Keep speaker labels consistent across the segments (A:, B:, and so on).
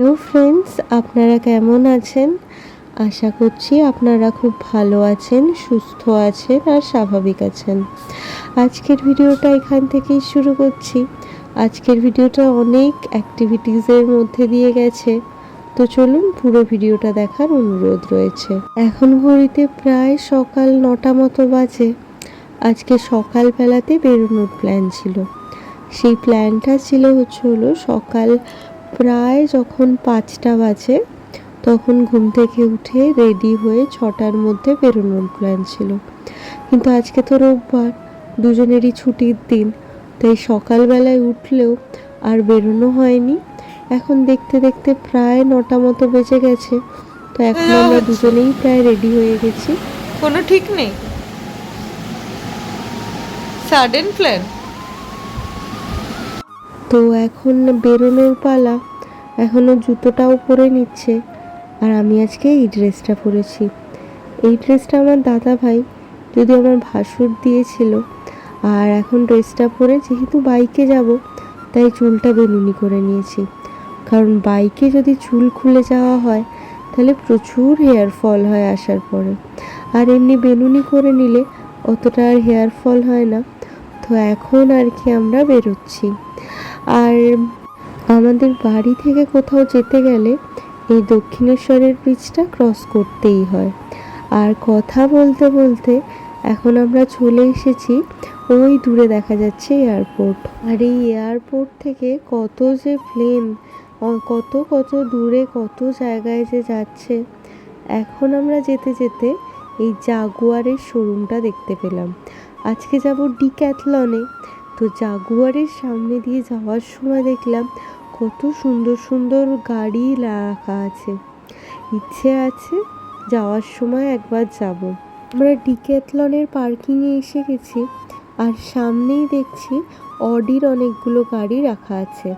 A: Hello friends আপনারা কেমন আছেন? আশা করছি আপনারা খুব ভালো আছেন, সুস্থ আছেন আর স্বাভাবিক আছেন। আজকের ভিডিওটা এখান থেকেই শুরু করছি। আজকের ভিডিওটা অনেক অ্যাক্টিভিটিসের মধ্যে দিয়ে গেছে। তো চলুন পুরো ভিডিওটা দেখার অনুরোধ রয়েছে। এখন ঘড়িতে প্রায় সকাল নটা মতো বাজে। আজকে সকালবেলাতে বেরোনোর প্ল্যান ছিল। সেই প্ল্যানটা ছিল হচ্ছে হলো সকাল প্রায় যখন পাঁচটা বাজে তখন ঘুম থেকে উঠে রেডি হয়ে ছটার মধ্যে বেরোনোর প্ল্যান ছিল। কিন্তু আজকে তো রোববার দুজনেরই ছুটির দিন তাই সকালবেলায় উঠলেও আর বেরোনো হয়নি। এখন দেখতে দেখতে প্রায় নটা মতো বেজে গেছে তো এখন আমরা দুজনেই প্রায় রেডি হয়ে গেছি।
B: কোনো ঠিক নেই। সাডেন প্ল্যান
A: তো এখন বেরোনোর পালা। এখনও জুতোটাও পরে নিচ্ছে। আর আমি আজকে এই ড্রেসটা পরেছি। এই ড্রেসটা আমার দাদা ভাই যদি আমার ভাসুর দিয়েছিল। আর এখন ড্রেসটা পরে যেহেতু বাইকে যাব, তাই চুলটা বেনুনি করে নিয়েছি। কারণ বাইকে যদি চুল খুলে যাওয়া হয়, তাহলে প্রচুর হেয়ার ফল হয় আসার পরে। আর এমনি বেনুনি করে নিলে অতটা আর হেয়ার ফল হয় না। তো এখন আর কি আমরা বেরোচ্ছি। আর আমাদের বাড়ি থেকে কোথাও যেতে গেলে এই দক্ষিণেশ্বরের ব্রিজটা ক্রস করতেই হয়। আর কথা বলতে বলতে এখন আমরা চলে এসেছি ওই দূরে দেখা যাচ্ছে এয়ারপোর্ট আর এই এয়ারপোর্ট থেকে কত যে প্লেন কত কত দূরে, কত জায়গায় যে যাচ্ছে, এখন আমরা যেতে যেতে এই জাগুয়ারের শোরুমটা দেখতে পেলাম। আজকে যাব ডিক্যাথলনে তো জাগুয়ারের সামনে দিয়ে যাওয়ার সময় দেখলাম কত সুন্দর সুন্দর গাড়ি রাখা আছে। ইচ্ছে আছে যাওয়ার সময় একবার যাব। আমরা ডিক্যাথলনের পার্কিংয়ে এসে গেছি আর সামনেই দেখছি অডির অনেকগুলো গাড়ি রাখা আছে।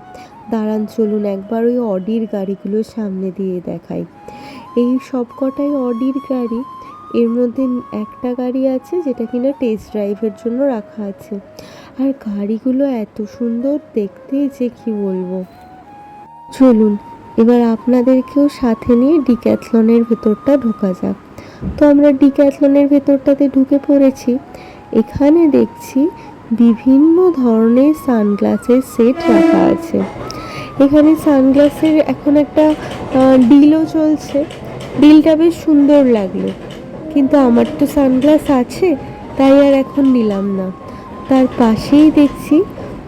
A: দাঁড়ান, চলুন একবার ওই অডির গাড়িগুলো সামনে দিয়ে দেখাই। এই সব কটাই অডির গাড়ি। এর মধ্যে একটা গাড়ি আছে যেটা কিনা টেস্ট ড্রাইভের জন্য রাখা আছে। আর গাড়িগুলো এত সুন্দর দেখতে যে কি বলব। চলুন, এবার আপনাদেরকেও সাথে নিয়ে ডিক্যাথলনের ভেতরটা ঢোকা যাক। তো আমরা ডিক্যাথলনের ভেতরটাতে ঢুকে পড়েছি। এখানে দেখছি বিভিন্ন ধরনের সানগ্লাসের সেট রাখা আছে। এখানে সানগ্লাসের এখন একটা ডিলও চলছে। ডিলটা বেশ সুন্দর লাগল। কিন্তু আমার তো সানগ্লাস আছে, তাই আর এখন নিলাম না। তার পাশেই দেখছি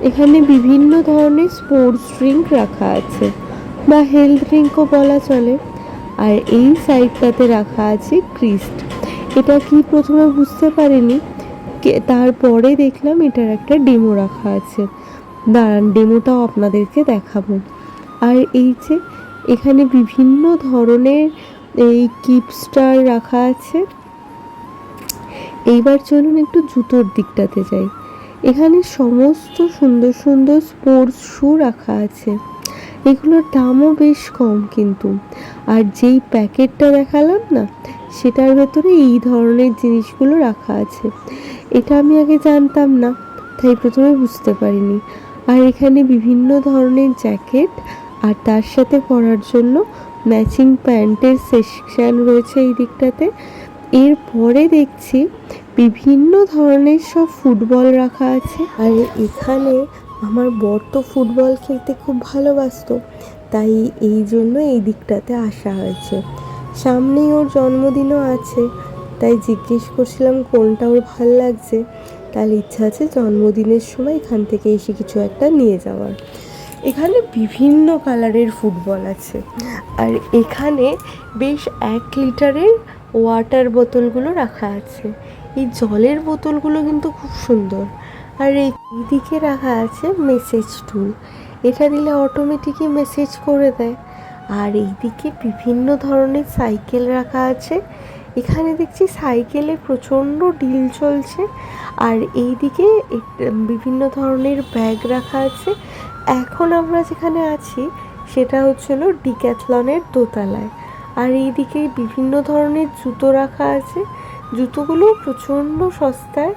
A: এখানে বিভিন্ন ধরনের স্পোর্টস ড্রিঙ্ক রাখা আছে, বা হেলথ ড্রিঙ্কও বলা চলে। আর এই সাইডটাতে রাখা আছে ক্রিস্ট এটা কি প্রথমে বুঝতে পারিনি? তারপরে দেখলাম এটার একটা ডেমো রাখা আছে। দাঁড়ান ডেমোটাও আপনাদেরকে দেখাবো। আর এই যে, এখানে বিভিন্ন ধরনের এই কিপস্টার রাখা আছে। এইবার চলুন একটু জুতোর দিকটাতে যাই। এখানে সমস্ত সুন্দর সুন্দর স্পোর্টস শু রাখা আছে। এগুলোর দামও বেশ কম কিন্তু। আর যেই প্যাকেটটা দেখালাম না, সেটার ভেতরে এই ধরনের জিনিসগুলো রাখা আছে। এটা আমি আগে জানতাম না, তাই প্রথমে বুঝতে পারিনি। আর এখানে বিভিন্ন ধরনের জ্যাকেট, আর তার সাথে পরার জন্য ম্যাচিং প্যান্টের সেকশান রয়েছে এই দিকটাতে। এরপরে দেখছি বিভিন্ন ধরনের সব ফুটবল রাখা আছে। আর এখানে আমার বর তো ফুটবল খেলতে খুব ভালোবাসত, তাই এই জন্য এই দিকটাতে আসা হয়েছে। সামনেই ওর জন্মদিনও আছে, তাই জিজ্ঞেস করছিলাম কোনটা ওর ভালো লাগছে। তার ইচ্ছা আছে জন্মদিনের সময় এখান থেকে এসে কিছু একটা নিয়ে যাওয়ার। এখানে বিভিন্ন কালারের ফুটবল আছে। আর এখানে বেশ এক লিটারের ওয়াটার বোতলগুলো রাখা আছে। এই জলের বোতলগুলো কিন্তু খুব সুন্দর। আর এই দিকে রাখা আছে মেসেজ টুল এটা দিলে অটোমেটিকই মেসেজ করে দেয়। আর এইদিকে বিভিন্ন ধরনের সাইকেল রাখা আছে। এখানে দেখছি সাইকেলে প্রচণ্ড ডিল চলছে। আর এইদিকে বিভিন্ন ধরনের ব্যাগ রাখা আছে। এখন আমরা যেখানে আছি, সেটা হচ্ছিল ডিক্যাথলনের দোতলায়। আর এইদিকে বিভিন্ন ধরনের জুতো রাখা আছে। জুতোগুলো প্রচণ্ড সস্তায়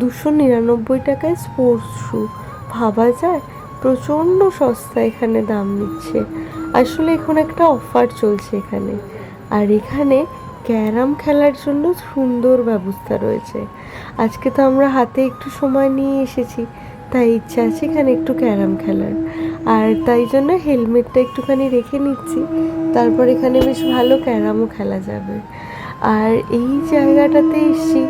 A: দুশো নিরানব্বই টাকায় স্পোর্টস শ্যু ভাবা যায়, প্রচণ্ড সস্তা এখানে দাম নিচ্ছে। আসলে এখন একটা অফার চলছে এখানে। আর এখানে ক্যারাম খেলার জন্য সুন্দর ব্যবস্থা রয়েছে। আজকে তো আমরা হাতে একটু সময় নিয়ে এসেছি, তাই ইচ্ছা আছে এখানে একটু ক্যারাম খেলার। আর তাই জন্য হেলমেটটা একটুখানি রেখে নিচ্ছি, তারপর এখানে বেশ ভালো ক্যারামও খেলা যাবে। আর এই জায়গাটাতে এসছি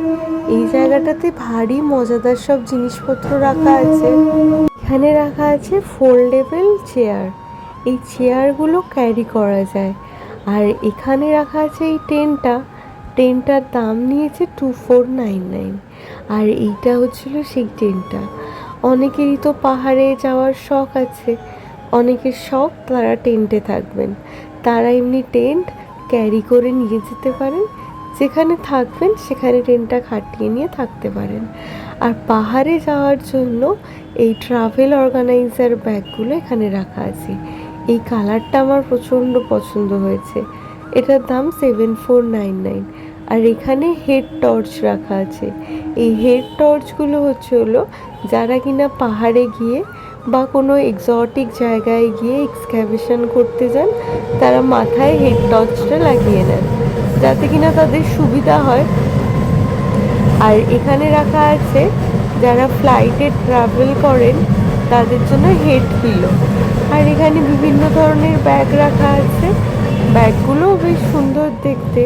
A: এই জায়গাটাতে ভারী মজাদার সব জিনিসপত্র রাখা আছে। এখানে রাখা আছে ফোল্ডেবল চেয়ার। এই চেয়ারগুলো ক্যারি করা যায়। আর এখানে রাখা আছে এই টেনটা টেনটার দাম নিয়েছে টু ফোর নাইন নাইন আর এইটা হচ্ছিল সেই টেনটা অনেকেরই তো পাহাড়ে যাওয়ার শখ আছে। অনেকের শখ তারা টেন্টে থাকবেন। তারা এমনি টেন্ট ক্যারি করে নিয়ে যেতে পারেন। যেখানে থাকবেন, সেখানে ট্রেনটা খাটিয়ে নিয়ে থাকতে পারেন। আর পাহাড়ে যাওয়ার জন্য এই ট্রাভেল অর্গানাইজার ব্যাগগুলো এখানে রাখা আছে। এই কালারটা আমার প্রচণ্ড পছন্দ হয়েছে। এটার দাম সেভেন ফোর নাইন নাইন আর এখানে হেড টর্চ রাখা আছে। এই হেড টর্চগুলো হচ্ছে হলো, যারা কিনা পাহাড়ে গিয়ে বা কোনো এক্সটিক জায়গায় গিয়ে এক্সক্যাভেশন করতে যান, তারা মাথায় হেড টর্চটা লাগিয়ে নেন, যাতে কিনা তাদের সুবিধা হয়। আর এখানে রাখা আছে, যারা ফ্লাইটে ট্রাভেল করেন, তাদের জন্য হেড পিলো আর এখানে বিভিন্ন ধরনের ব্যাগ রাখা আছে ব্যাগগুলোও বেশ সুন্দর দেখতে।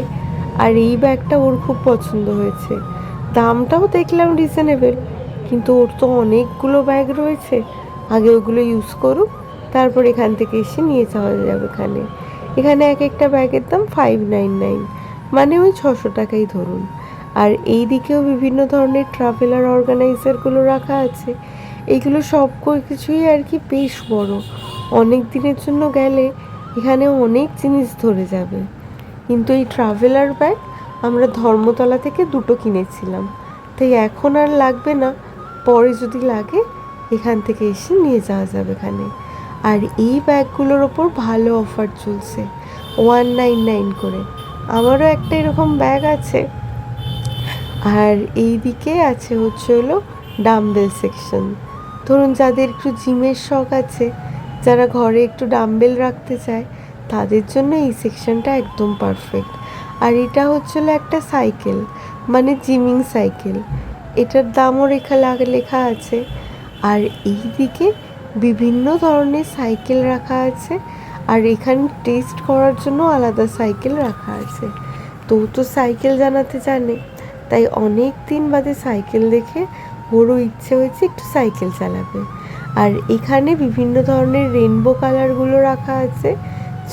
A: আর এই ব্যাগটা ওর খুব পছন্দ হয়েছে। দামটাও দেখলাম রিজনেবল কিন্তু ওর তো অনেকগুলো ব্যাগ রয়েছে। আগে ওগুলো ইউজ করুক, তারপর এখান থেকে এসে নিয়ে যাওয়া যাবে এখানে। এখানে এক একটা ব্যাগের দাম ফাইভ নাইন নাইন মানে ওই ছশো টাকাই ধরুন। আর এই দিকেও বিভিন্ন ধরনের ট্রাভেলার অর্গানাইজারগুলো রাখা আছে। এইগুলো সব কিছুই আর কি বেশ বড়। অনেক দিনের জন্য গেলে এখানে অনেক জিনিস ধরে যাবে। কিন্তু এই ট্রাভেলার ব্যাগ আমরা ধর্মতলা থেকে দুটো কিনেছিলাম। তাই এখন আর লাগবে না, পরে যদি লাগে এখান থেকে এসে নিয়ে যাওয়া যাবে এখানে। আর এই ব্যাগগুলোর ওপর ভালো অফার চলছে ওয়ান নাইন নাইন করে। আমারও একটা এরকম ব্যাগ আছে। আর এই দিকে আছে হচ্ছে হলো ডাম্বেল সেকশন ধরুন যাদের একটু জিমের শখ আছে, যারা ঘরে একটু ডাম্বেল রাখতে চায়, তাদের জন্য এই সেকশনটা একদম পারফেক্ট আর এটা হচ্ছিল একটা সাইকেল মানে জিমিং সাইকেল এটার দামও রেখা লেখা আছে। আর এই দিকে বিভিন্ন ধরনের সাইকেল রাখা আছে। আর এখানে টেস্ট করার জন্য আলাদা সাইকেল রাখা আছে। তো তো সাইকেল জানাতে জানে, তাই অনেক দিন বাদে সাইকেল দেখে ওরও ইচ্ছে হয়েছে একটু সাইকেল চালাবে। আর এখানে বিভিন্ন ধরনের রেনবো কালারগুলো রাখা আছে।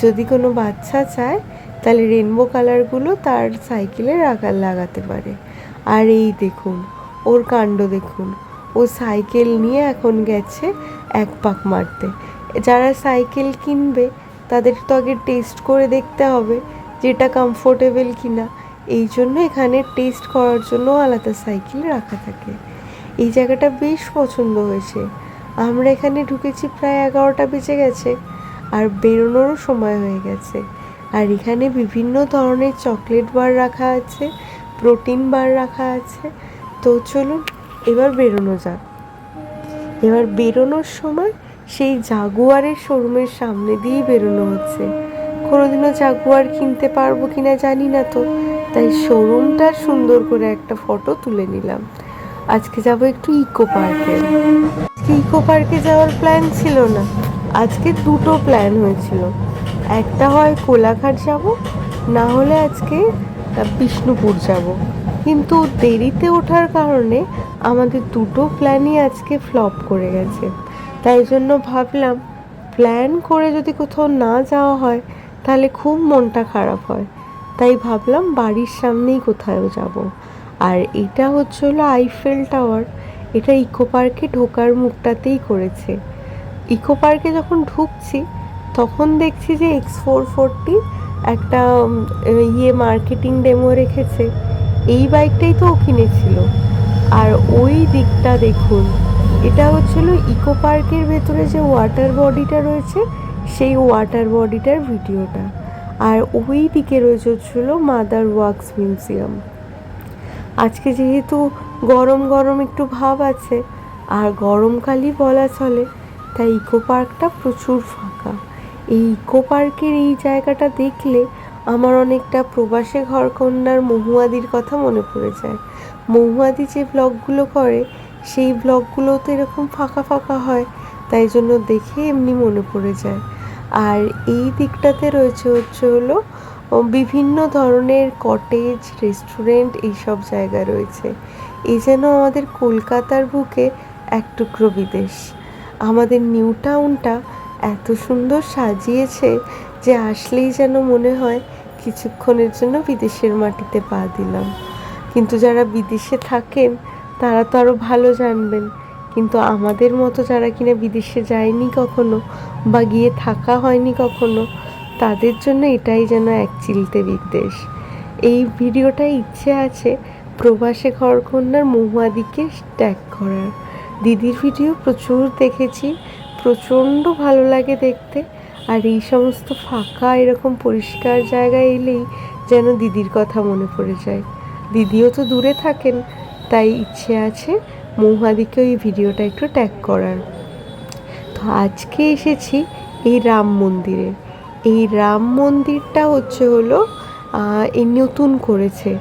A: যদি কোনো বাচ্চা চায়, তাহলে রেনবো কালারগুলো তার সাইকেলে রাখা, লাগাতে পারে। আর এই দেখুন, ওর কাণ্ড দেখুন ও সাইকেল নিয়ে এখন গেছে এক পাক মারতে। যারা সাইকেল কিনবে, তাদের তো আগে টেস্ট করে দেখতে হবে যেটা কমফোর্টেবল কিনা। এই জন্য এখানে টেস্ট করার জন্য আলাদা সাইকেল রাখা থাকে। এই জায়গাটা বেশ পছন্দ হয়েছে। আমরা এখানে ঢুকেছি প্রায় এগারোটা বেজে গেছে আর বেরোনোরও সময় হয়ে গেছে। আর এখানে বিভিন্ন ধরনের চকলেট বার রাখা আছে, প্রোটিন বার রাখা আছে। তো চলুন এবার বেরোনো যাক। এবার বেরোনোর সময় সেই জাগুয়ারের শোরুমের সামনে দিয়েই বেরোনো হচ্ছে। কোনোদিনও জাগুয়ার কিনতে পারব কিনা জানি না তো, তাই শোরুমটার সুন্দর করে একটা ফটো তুলে নিলাম। আজকে যাব একটু ইকো পার্কে। ইকো পার্কে যাওয়ার প্ল্যান ছিল না, আজকে দুটো প্ল্যান হয়েছিল। একটা হয় কোলাঘাট যাব, না হলে আজকে বিষ্ণুপুর যাব। কিন্তু দেরিতে ওঠার কারণে আমাদের দুটো প্ল্যানই আজকে ফ্লপ করে গেছে। তাই জন্য ভাবলাম, প্ল্যান করে যদি কোথাও না যাওয়া হয়, তাহলে খুব মনটা খারাপ হয়। তাই ভাবলাম বাড়ির সামনেই কোথাও যাব। আর এটা হচ্ছে হলো আইফেল টাওয়ার। এটা ইকো পার্কে ঢোকার মুখটাতেই করেছে। ইকো পার্কে যখন ঢুকছি, তখন দেখছি যে এক্স ফোর ফোরটি একটা ইয়ে মার্কেটিং ডেমো রেখেছে। এই বাইকটাই তো ও কিনেছিল। আর ওই দিকটা দেখুন, এটা হচ্ছিল ইকো পার্কের ভেতরে যে ওয়াটার বডিটা রয়েছে, সেই ওয়াটার বডিটার ভিডিওটা। আর ওই দিকে রয়েছে হচ্ছিল মাদার ওয়ার্কস মিউজিয়াম। আজকে যেহেতু গরম গরম একটু ভাব আছে, আর গরমকালই বলা চলে, তাই ইকো পার্কটা প্রচুর ফাঁকা। এই ইকো পার্কের এই জায়গাটা দেখলে আমার অনেকটা প্রবাসে ঘরকন্যার মহুয়াদির কথা মনে পড়ে যায়। মহুয়াদি যে ব্লগগুলো করে, সেই ব্লগগুলো তো এরকম ফাঁকা ফাঁকা হয়, তাই জন্য দেখে এমনি মনে পড়ে যায়। আর এই দিকটাতে রয়েছে হচ্ছে হলো বিভিন্ন ধরনের কটেজ রেস্টুরেন্ট এইসব জায়গা রয়েছে। এই যেন আমাদের কলকাতার বুকে এক টুকরো বিদেশ। আমাদের নিউ টাউনটা এত সুন্দর সাজিয়েছে যে আসলেই যেন মনে হয় কিছুক্ষণের জন্য বিদেশের মাটিতে পা দিলাম। কিন্তু যারা বিদেশে থাকেন, তারা তো আরও ভালো জানবেন। কিন্তু আমাদের মতো যারা কিনা বিদেশে যায়নি কখনো বা গিয়ে থাকা হয়নি কখনো, তাদের জন্য এটাই যেন এক চিলতে বিদ্বেষ। এই ভিডিওটা ইচ্ছে আছে প্রবাসে ঘরকন্যার মহুয়াদিকে ট্যাগ করার। দিদির ভিডিও প্রচুর দেখেছি, প্রচণ্ড ভালো লাগে দেখতে। আর এই সমস্ত ফাঁকা এরকম পরিষ্কার জায়গায় এলেই যেন দিদির কথা মনে পড়ে যায়। দিদিও তো দূরে থাকেন, তাই ইচ্ছে আছে মহুয়াদিকে ওই ভিডিওটা একটু ট্যাগ করার। তো আজকে এসেছি এই রাম মন্দিরে। এই রাম মন্দিরটা হচ্ছে হলো এই নতুন করেছে।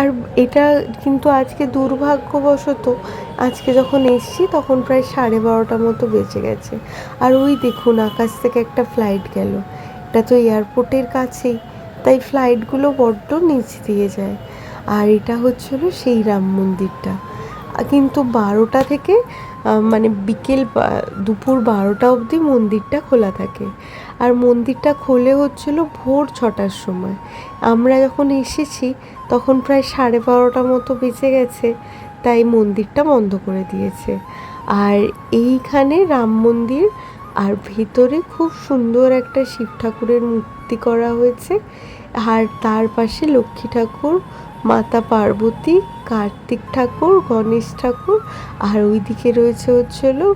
A: আর এটা কিন্তু আজকে দুর্ভাগ্যবশত আজকে যখন এসছি, তখন প্রায় সাড়ে বারোটা মতো বেঁচে গেছে। আর ওই দেখুন, আকাশ থেকে একটা ফ্লাইট গেল। এটা তো এয়ারপোর্টের কাছেই, তাই ফ্লাইটগুলো বড্ড নিচ দিয়ে যায়। আর এটা হচ্ছিল সেই রাম মন্দিরটা। কিন্তু বারোটা থেকে মানে বিকেল দুপুর বারোটা অবধি মন্দিরটা খোলা থাকে। আর মন্দিরটা খোলে হচ্ছিল ভোর ছটার সময়। আমরা যখন এসেছি, তখন প্রায় সাড়ে বারোটা মতো বেঁচে গেছে। তাই মন্দিরটা বন্ধ করে দিয়েছে। আর এইখানে রাম মন্দির, আর ভেতরে খুব সুন্দর একটা শিব ঠাকুরের মূর্তি করা হয়েছে। আর তার পাশে লক্ষ্মী ঠাকুর, মাতা পার্বতী, কার্তিক ঠাকুর, গণেশ ঠাকুর, আর ওইদিকে রয়েছে হচ্ছে হলো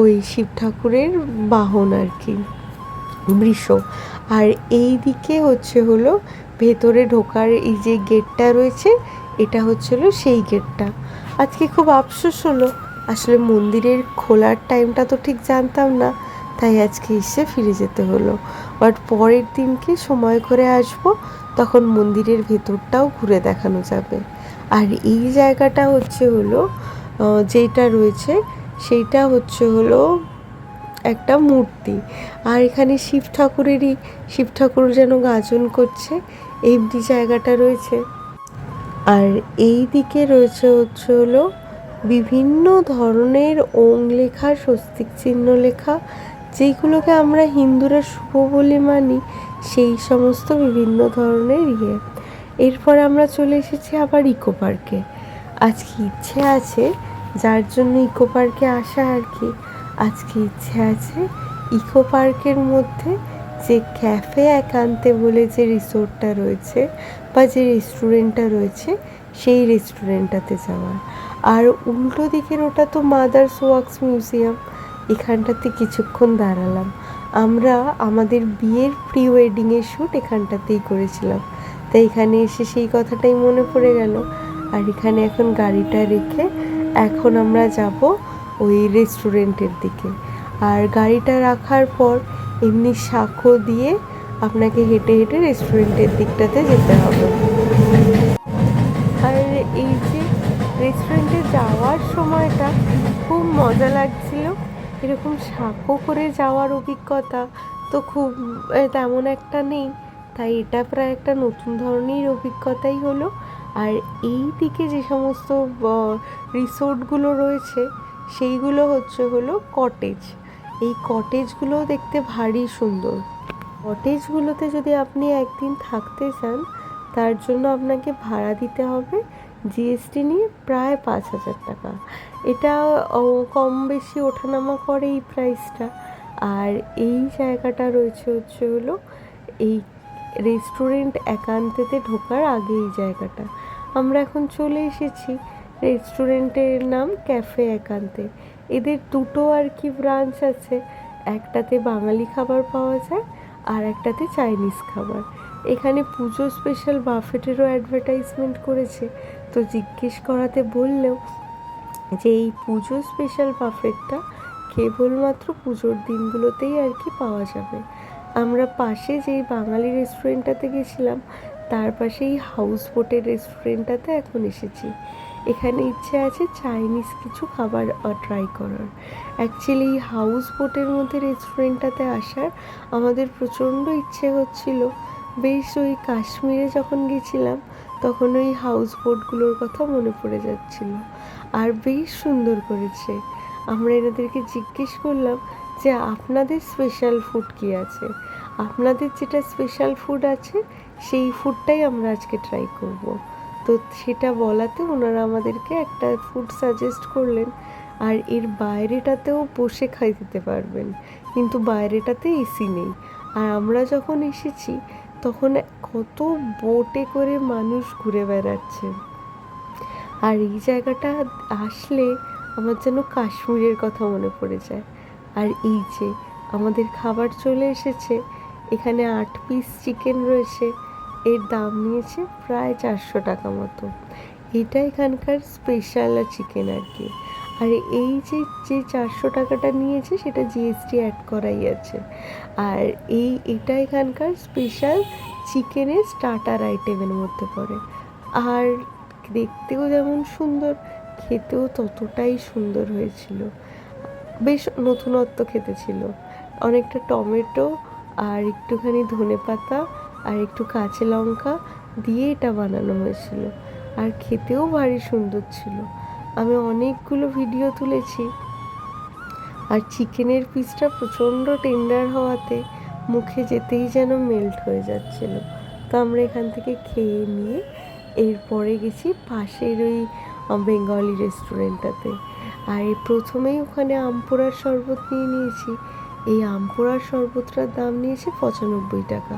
A: ওই শিব ঠাকুরের বাহন আর কি বৃষ। আর এই দিকে হচ্ছে হলো ভেতরে ঢোকার এই যে গেটটা রয়েছে, এটা হচ্ছে হলো সেই গেটটা। আজকে খুব আফসোস হলো। আসলে মন্দিরের খোলার টাইমটা তো ঠিক জানতাম না, তাই আজকে এসে ফিরে যেতে হলো। বাট পরের দিনকে সময় করে আসব, তখন মন্দিরের ভেতরটাও ঘুরে দেখানো যাবে। আর এই জায়গাটা হচ্ছে হলো যেটা রয়েছে, সেইটা হচ্ছে হলো একটা মূর্তি। আর এখানে শিব ঠাকুরেরই, শিব ঠাকুর যেন গাজন করছে এমনি জায়গাটা রয়েছে। আর এই দিকে রয়েছে হচ্ছে হলো বিভিন্ন ধরনের ওং লেখা স্বস্তিক চিহ্ন লেখা, যেগুলোকে আমরা হিন্দুরা শুভ বলে মানি, সেই সমস্ত বিভিন্ন ধরনের ইয়ে। এরপর আমরা চলে এসেছি আবার ইকো পার্কে। আজকে ইচ্ছে আছে, যার জন্য ইকো পার্কে আসা আর কি। আজকে ইচ্ছে আছে ইকো পার্কের মধ্যে যে ক্যাফে একান্তে বলে যে রিসোর্টটা রয়েছে বা যে রেস্টুরেন্টটা রয়েছে, সেই রেস্টুরেন্টটাতে যাওয়ার। আর উল্টো দিকের ওটা তো মাদার্স ওয়ার্কস মিউজিয়াম এখানটাতে কিছুক্ষণ দাঁড়ালাম। আমরা আমাদের বিয়ের প্রি ওয়েডিংয়ের শ্যুট এখানটাতেই করেছিলাম। তাই এখানে এসে সেই কথাটাই মনে পড়ে গেল। আর এখানে এখন গাড়িটা রেখে এখন আমরা যাব ওই রেস্টুরেন্টের দিকে। আর গাড়িটা রাখার পর এমনি সাঁকো দিয়ে আপনাকে হেঁটে হেঁটে রেস্টুরেন্টের দিকটাতে যেতে হবে। আর এই যে রেস্টুরেন্টে যাওয়ার সময়টা খুব মজা লাগছিল। এরকম সাঁকো করে যাওয়ার অভিজ্ঞতা তো খুব তেমন একটা নেই। তাই এটা প্রায় একটা নতুন ধরনের অভিজ্ঞতাই হলো। আর এই দিকে যে সমস্ত রিসোর্টগুলো রয়েছে, সেইগুলো হচ্ছে হলো কটেজ এই কটেজগুলো দেখতে ভারী সুন্দর। কটেজগুলোতে যদি আপনি একদিন থাকতে চান, তার জন্য আপনাকে ভাড়া দিতে হবে জিএসটি নিয়ে প্রায় পাঁচ হাজার টাকা। এটা কম বেশি ওঠানামা করে এই প্রাইসটা আর এই জায়গাটা রয়েছে হচ্ছে হলো এই রেস্টুরেন্ট একান্তেতে ঢোকার আগে এই জায়গাটা। আমরা এখন চলে এসেছি রেস্টুরেন্টের নাম ক্যাফে একান্তে। এদের দুটো আর কি ব্রাঞ্চ আছে। একটাতে বাঙালি খাবার পাওয়া যায় আর একটাতে চাইনিজ খাবার। এখানে পুজো স্পেশাল বাফেটেরও অ্যাডভার্টাইজমেন্ট করেছে। তো জিজ্ঞেস করাতে বললেও যে এই পুজো স্পেশাল বাফেটটা কেবলমাত্র পুজোর দিনগুলোতেই আর কি পাওয়া যাবে। আমরা পাশে যেই বাঙালি রেস্টুরেন্টটাতে গেছিলাম, তার পাশেই হাউস বোটের রেস্টুরেন্টটাতে এখন এসেছি। এখানে ইচ্ছে আছে চাইনিজ কিছু খাবার ট্রাই করার। অ্যাকচুয়ালি হাউস বোটের মধ্যে রেস্টুরেন্টটাতে আসার আমাদের প্রচণ্ড ইচ্ছে হচ্ছিল। বেশ ওই কাশ্মীরে যখন গেছিলাম, তখন ওই হাউস বোটগুলোর কথা মনে পড়ে যাচ্ছিল। আর বেশ সুন্দর করেছে। আমরা এনাদেরকে জিজ্ঞেস করলাম যে, আপনাদের স্পেশাল ফুড কী আছে? আপনাদের যেটা স্পেশাল ফুড আছে, সেই ফুডটাই আমরা আজকে ট্রাই করব। তো সেটা বলাতে ওনারা আমাদেরকে একটা ফুড সাজেস্ট করলেন, আর এর বাইরেটাতেও বসে খাই দিতে পারবেন। কিন্তু বাইরেটাতে এসি নেই। আর আমরা যখন এসেছি, তখন কত বোটে করে মানুষ ঘুরে বেড়াচ্ছে। আর এই জায়গাটা আসলে আমার যেন কাশ্মীরের কথা মনে পড়ে যায়। আর এই যে আমাদের খাবার চলে এসেছে, এখানে আট পিস চিকেন রয়েছে। এর দাম নিয়েছে প্রায় চারশো টাকা মতো। এটা এখানকার স্পেশাল চিকেন আর কি। আর এই যে যে চারশো টাকাটা নিয়েছে, সেটা জিএসটি অ্যাড করাই আছে। আর এই, এটা এখানকার স্পেশাল চিকেনের স্টার্টার আইটেমের মধ্যে পড়ে। আর দেখতেও যেমন সুন্দর, খেতেও ততটাই সুন্দর হয়েছিল। বেশ নতুনত্ব খেতে ছিল। অনেকটা টমেটো আর একটুখানি ধনে পাতা আর একটু কাঁচা লঙ্কা দিয়ে এটা বানানো হয়েছিল। আর খেতেও ভারী সুন্দর ছিল। আমি অনেকগুলো ভিডিও তুলেছি। আর চিকেনের পিসটা প্রচণ্ড টেন্ডার হওয়াতে মুখে যেতেই যেন মেল্ট হয়ে যাচ্ছিল। তো আমরা এখান থেকে খেয়ে নিয়ে এরপরে গেছি পাশের ওই বেঙ্গলি রেস্টুরেন্টটাতে আর এই প্রথমেই ওখানে আমপোড়ার শরবত নিয়ে নিয়েছি। এই আমপোড়ার শরবতটার দাম নিয়েছে পঁচানব্বই টাকা।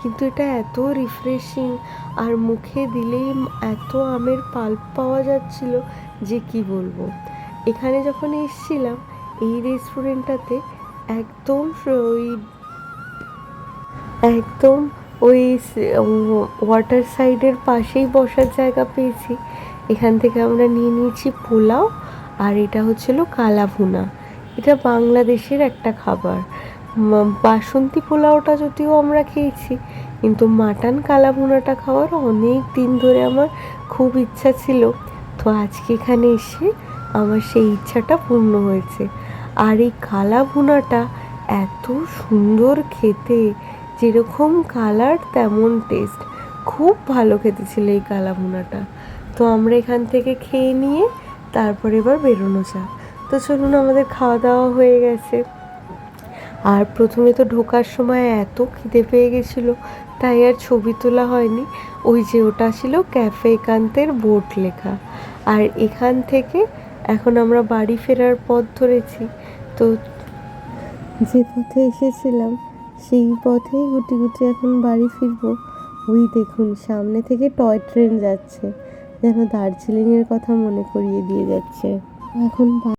A: কিন্তু এটা এত রিফ্রেশিং আর মুখে দিলেই এত আমের পাল্প পাওয়া যাচ্ছিল যে কি বলব? এখানে যখন এসছিলাম, এই রেস্টুরেন্টটাতে একদম ওই একদম ওই ওয়াটার সাইডের পাশেই বসার জায়গা পেয়েছি। এখান থেকে আমরা নিয়ে নিয়েছি পোলাও আর এটা হচ্ছিল কালাভুনা। এটা বাংলাদেশের একটা খাবার। বাসন্তী পোলাওটা যদিও আমরা খেয়েছি, কিন্তু মাটন কালাভুনাটা খাওয়ার অনেক দিন ধরে আমার খুব ইচ্ছা ছিল। তো আজকে এখানে এসে আমার সেই ইচ্ছাটা পূর্ণ হয়েছে। আর এই কালাভুনাটা এত সুন্দর খেতে, যেরকম কালার তেমন টেস্ট। খুব ভালো খেতে ছিল এই কালাভুনাটা। তো আমরা এখান থেকে খেয়ে নিয়ে তারপর এবার বেরোনো যাক। তো চলুন, আমাদের খাওয়া দাওয়া হয়ে গেছে। আর প্রথমে তো ঢোকার সময় এত খিদে পেয়ে গেছিল, তাই আর ছবি তোলা হয়নি। ওই যে ওটা ছিল ক্যাফে একান্তের বোর্ড লেখা। আর এখান থেকে এখন আমরা বাড়ি ফেরার পথ ধরেছি। তো যে পথে এসেছিলাম, সেই পথেই গুটি গুটি এখন বাড়ি ফিরবো। ওই দেখুন, সামনে থেকে টয় ট্রেন যাচ্ছে, যেন দার্জিলিংয়ের কথা মনে করিয়ে দিয়ে যাচ্ছে। এখন